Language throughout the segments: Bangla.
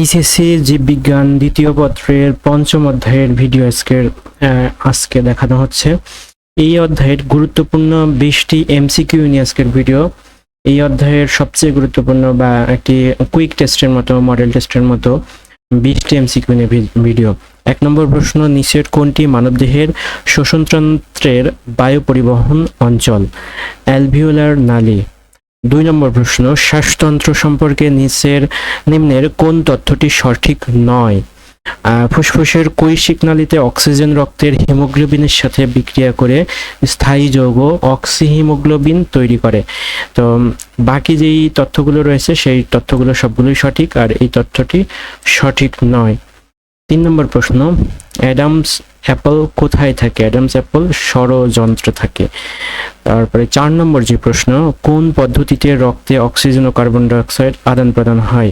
এইচএসসি জীববিজ্ঞান দ্বিতীয় পত্রের পঞ্চম অধ্যায়ের ভিডিও আজকের আজকে দেখানো হচ্ছে। এই অধ্যায়ের গুরুত্বপূর্ণ বিশটি এমসিকিউ নিয়ে আজকের ভিডিও। এই অধ্যায়ের সবচেয়ে গুরুত্বপূর্ণ বা একটি কুইক টেস্টের মতো, মডেল টেস্টের মতো বিশটি এমসিকিউ নিয়ে ভিডিও। এক নম্বর প্রশ্ন, নিচের কোনটি মানবদেহের শোষণতন্ত্রের বায়ু পরিবহন অঞ্চল? অ্যালভিওলার নালী। দুই নম্বর প্রশ্ন, শ্বাসতন্ত্র সম্পর্কে নিচের নিম্নের কোন তথ্যটি সঠিক নয়? ফুসফুসের কৈশিক নালীতে অক্সিজেন রক্তের হিমোগ্লোবিনের সাথে বিক্রিয়া করে স্থায়ী যৌগ অক্সিহিমোগ্লোবিন তৈরি করে। তো বাকি যেই তথ্যগুলো রয়েছে, সেই তথ্যগুলো সবগুলোই সঠিক, আর এই তথ্যটি সঠিক নয়। তিন নম্বর প্রশ্ন, অ্যাডামস অ্যাপল কোথায় থাকে? অ্যাডামস অ্যাপল ষড়যন্ত্র থাকে। তারপরে চার নম্বর যে প্রশ্ন, কোন পদ্ধতিতে রক্তে অক্সিজেন ও কার্বন ডাইঅক্সাইড আদান প্রদান হয়?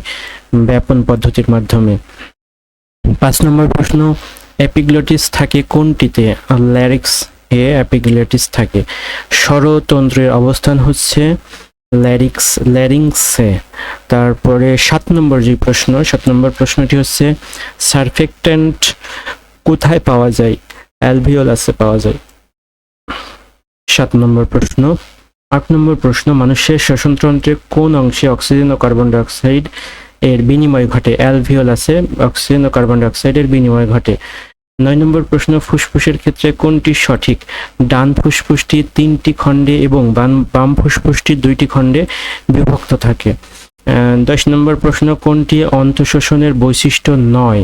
ব্যাপন পদ্ধতির মাধ্যমে। পাঁচ নম্বর প্রশ্ন, অ্যাপিগ্লোটিস থাকে কোনটিতে? ল্যারিক্স এ অ্যাপিগ্লোটিস থাকে। স্বরতন্ত্রের অবস্থান হচ্ছে ল্যারিক্স, ল্যারিংসে। তারপরে সাত নম্বর যে প্রশ্ন, সাত নম্বর প্রশ্নটি হচ্ছে সারফেক্টেন্ট কোথায় পাওয়া যায়? অ্যালভিওলাসে পাওয়া যায়। সাত নম্বর প্রশ্ন। আট নম্বর প্রশ্ন, মানুষের শ্বসনতন্ত্রের কোন অংশে অক্সিজেন ও কার্বন ডাইঅক্সাইড এর বিনিময় ঘটে? অ্যালভিওলাসে অক্সিজেন ও কার্বন ডাইঅক্সাইডের বিনিময় ঘটে। নয় নম্বর প্রশ্ন, ফুসফুসের ক্ষেত্রে কোনটি সঠিক? ডান ফুসফুসটি তিনটি খণ্ডে এবং বাম ফুসফুসটি দুইটি খণ্ডে বিভক্ত থাকে। দশ নম্বর প্রশ্ন, কোনটি অন্তঃশোষণের বৈশিষ্ট্য নয়?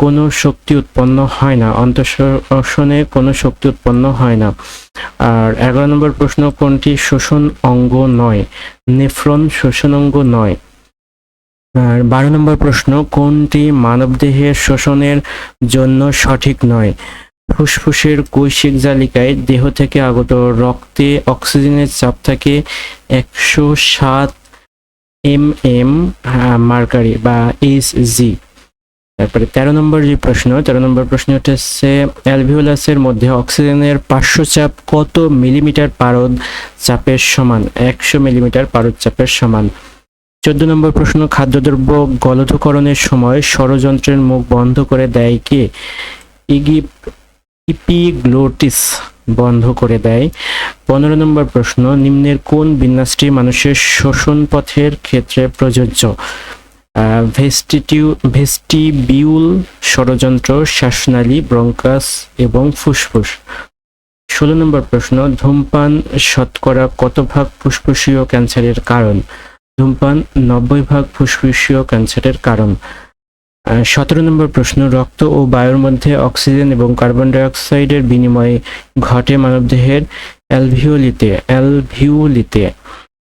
কোনো শক্তি উৎপন্ন হয় না। অন্তঃশোষণে কোনো শক্তি উৎপন্ন হয় না। আর এগারো নম্বর প্রশ্ন, কোনটি শোষণ অঙ্গ নয়? নেফ্রন শোষণ অঙ্গ নয়। আর বারো নম্বর প্রশ্ন, কোনটি মানবদেহের শোষণের জন্য সঠিক নয়? ফুসফুসের কৈশিক জালিকায় দেহ থেকে আগত রক্তে অক্সিজেনের চাপ থাকে একশো সাত এম এম মার্কারি বা এইচ জি। তারপরে তেরো নম্বর যে প্রশ্ন, তেরো নম্বর প্রশ্ন হচ্ছে, অ্যালভিওলাসের মধ্যে অক্সিজেনের পার্শ্ব চাপ কত মিলিমিটার পারদ চাপের সমান? একশো মিলিমিটার পারদ চাপের সমান। চোদ্দ নম্বর প্রশ্ন, খাদ্যদ্রব্য গলধকরণের সময় ষড়যন্ত্রের মুখ বন্ধ করে দেয় কে? ইপিগ্লোটিস বন্ধ করে দেয়। পনেরো নম্বর প্রশ্ন, নিম্নের কোন বিন্যাসটি মানুষের শোষণ পথের ক্ষেত্রে প্রযোজ্য? ভেস্টিটিউ, ভেস্টিবিউল ষড়যন্ত্র, শ্বাসনালী, ব্রঙ্কাস এবং ফুসফুস। ষোলো নম্বর প্রশ্ন, ধূমপান শতকরা কত ভাগ ফুসফুসীয় ক্যান্সারের কারণ? ধূমপান নব্বই ভাগ ফুসফুসীয় ক্যান্সারের কারণ। সতেরো নম্বর প্রশ্ন, রক্ত ও বায়ুর মধ্যে অক্সিজেন এবং কার্বন ডাইঅক্সাইডের বিনিময়ে ঘটে মানবদেহের অ্যালভিওলিতে অ্যালভিওলিতে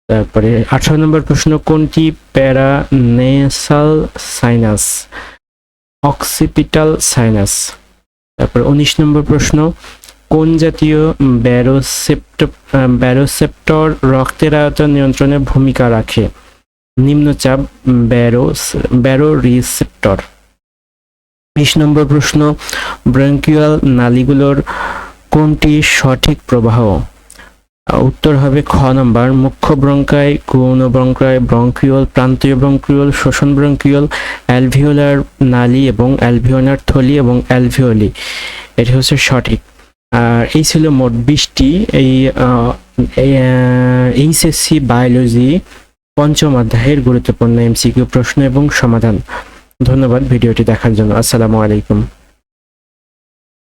তারপরে আঠারো নম্বর প্রশ্ন, কোনটি প্যারানেসাল সাইনাস? Occipital sinus. তারপর উনিশ নম্বর প্রশ্ন কোন জাতীয় ব্যারোসেপ্ট ব্যারোসেপ্টর রক্তের আয়তন নিয়ন্ত্রণে ভূমিকা রাখে? নিম্নচাপ ব্যারোস ব্যারো রিসেপ্টর বিশ নম্বর প্রশ্ন, ব্রঙ্কিয়াল নালীগুলোর কোনটি সঠিক প্রবাহ? উত্তর হবে খ নম্বর, মুখ্য ব্রঙ্কায়, গৌণ ব্রঙ্কায় ব্রঙ্কিওল প্রান্তীয় ব্রঙ্কিওল শোষণ ব্রঙ্কিওল অ্যালভিওলার নালী এবং অ্যালভিওলার থলি এবং অ্যালভিওলি। এটি হচ্ছে সঠিক। আর এই ছিল মোট বিশটি। এই এইচএসসি, বায়োলজি পঞ্চম অধ্যায়ের গুরুত্বপূর্ণ এমসিকিউ প্রশ্ন এবং সমাধান। ধন্যবাদ ভিডিওটি দেখার জন্য। আসসালামু আলাইকুম।